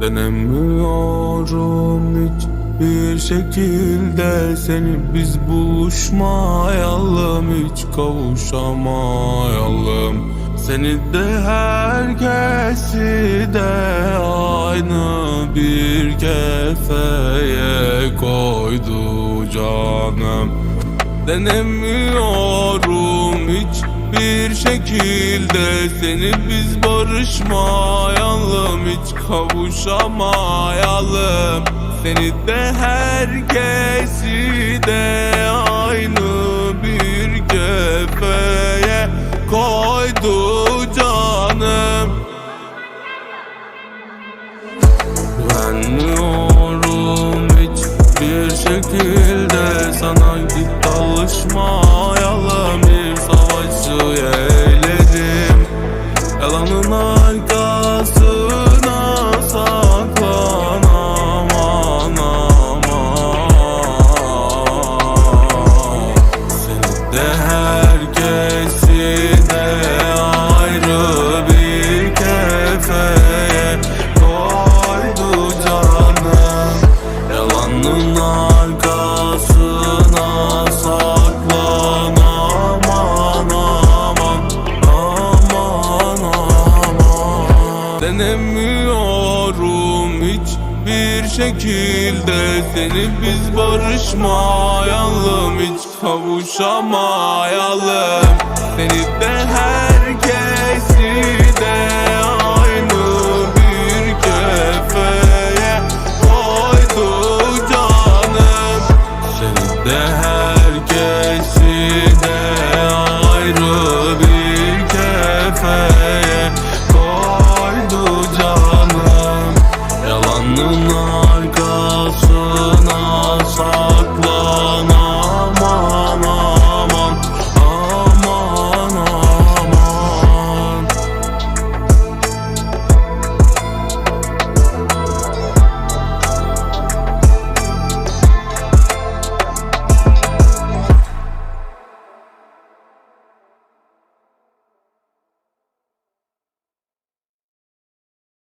Denemiyorum hiç bir şekilde seni. Biz buluşmayalım hiç kavuşamayalım. Seni de herkesi de aynı bir kefeye koydu canım. Denemiyorum bir şekilde seni biz barışmayalım hiç kavuşamayalım. Seni de herkesi de aynı bir kefeye koydu canım. Güvenmiyorum hiç bir şekilde. Sana git alışmayalım aman Denemiyorum hiç bir şekilde seni. Biz barışmayalım hiç kavuşamayalım. Seni de de no.